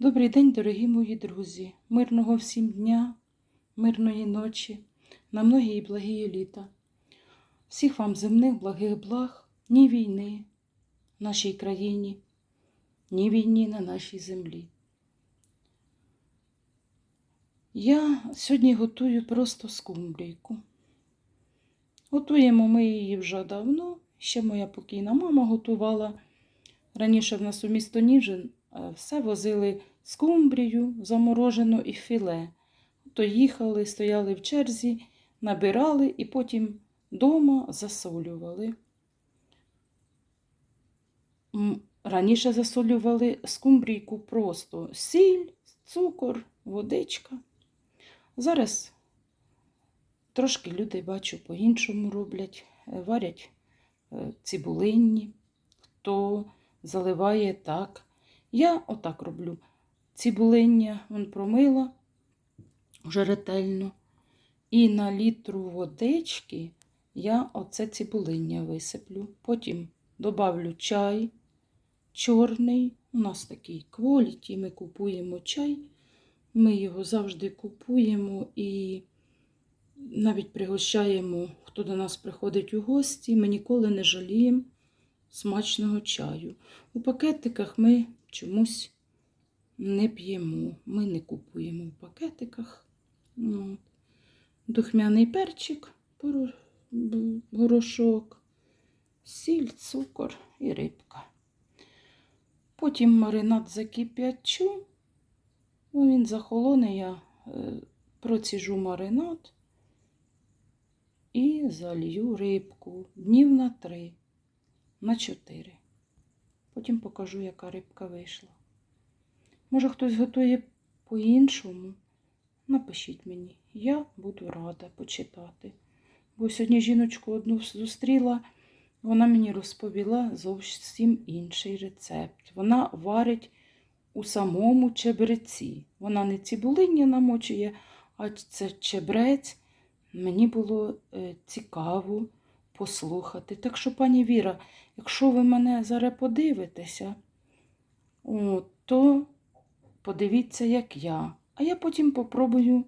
Добрий день, дорогі мої друзі, мирного всім дня, мирної ночі, на многі і благі літа. Всіх вам земних благих благ, ні війни в нашій країні, ні війні на нашій землі. Я сьогодні готую просто скумбрійку. Готуємо ми її вже давно. Ще моя покійна мама готувала. Раніше в нас у місто Ніжин все возили скумбрію, заморожену і філе. То їхали, стояли в черзі, набирали і потім дома засолювали. Раніше засолювали скумбрійку просто сіль, цукор, водичка. Зараз трошки люди, бачу, по-іншому роблять, Е, варять е, цибулинні, хто заливає так. Я отак роблю. Цибулиння вон промила вже ретельно. І на літру водички я оце цибулиння висиплю. Потім добавлю чай чорний. У нас такий кволіті, ми купуємо чай. Ми його завжди купуємо і навіть пригощаємо, хто до нас приходить у гості. Ми ніколи не жаліємо смачного чаю. У пакетиках ми чомусь не п'ємо, ми не купуємо в пакетиках. От. Духмяний перчик, горошок, сіль, цукор і рибка. Потім маринад закип'ячу. Ну, він захолоне, я е, проціжу маринад і залью рибку днів на три, на чотири. Потім покажу, яка рибка вийшла. Може, хтось готує по-іншому? Напишіть мені, я буду рада почитати. Бо сьогодні жіночку одну зустріла, вона мені розповіла зовсім інший рецепт. Вона варить у самому чебреці. Вона не цибулиння намочує, а це чебрець. Мені було е, цікаво послухати. Так що, пані Віра, якщо ви мене зараз подивитеся, то подивіться, як я. А я потім попробую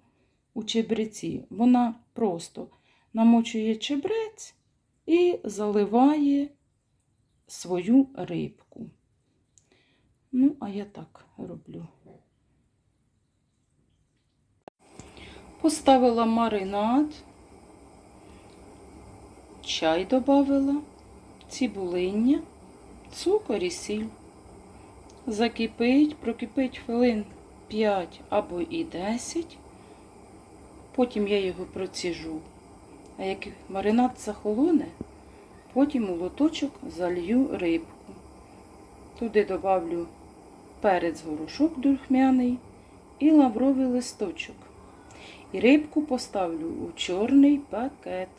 у чебреці. Вона просто намочує чебрець і заливає свою рибку. Ну, а я так роблю. Поставила маринад, чай додавила, цибулиння, цукор і сіль. Закипить, прокипить хвилин 5 або і 10. Потім я його проціжу. А як маринад захолоне, потім у лоточок залью рибку. Туди добавлю перець горошок духмяний і лавровий листочок. І рибку поставлю у чорний пакет,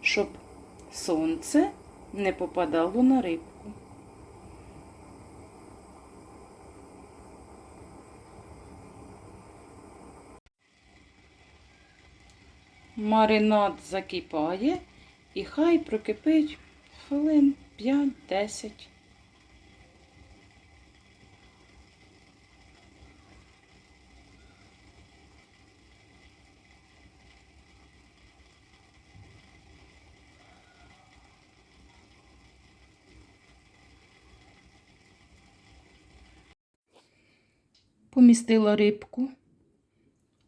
щоб сонце не попадало на рибку. Маринад закипає і хай прокипить хвилин 5-10. Помістила рибку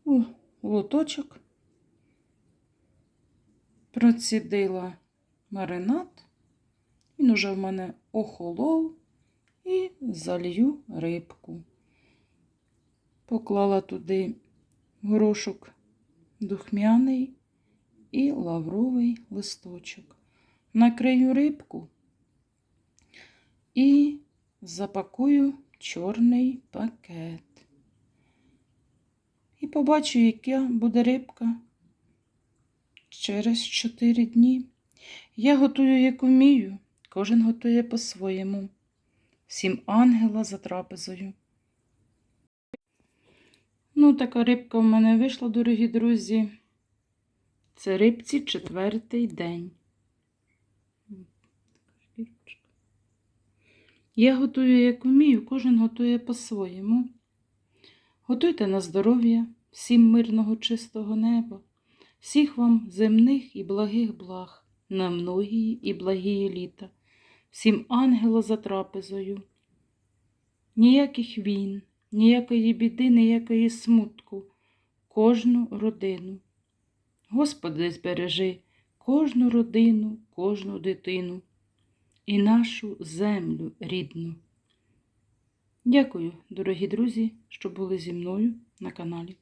у лоточок, процідила маринад. Він уже в мене охолов і залью рибку. Поклала туди горошок духмяний і лавровий листочок. Накрию рибку і запакую чорний пакет. І побачу, яка буде рибка через 4 дні. Я готую, як умію, кожен готує по-своєму. Всім ангела за трапезою. Ну, така рибка в мене вийшла, дорогі друзі. Це рибці четвертий день. Я готую, як вмію, кожен готує по-своєму. Готуйте на здоров'я, всім мирного чистого неба, всіх вам земних і благих благ, на многії і благії літа, всім ангела за трапезою. Ніяких війн, ніякої біди, ніякої смутку, кожну родину. Господи, збережи кожну родину, кожну дитину і нашу землю рідну. Дякую, дорогі друзі, що були зі мною на каналі.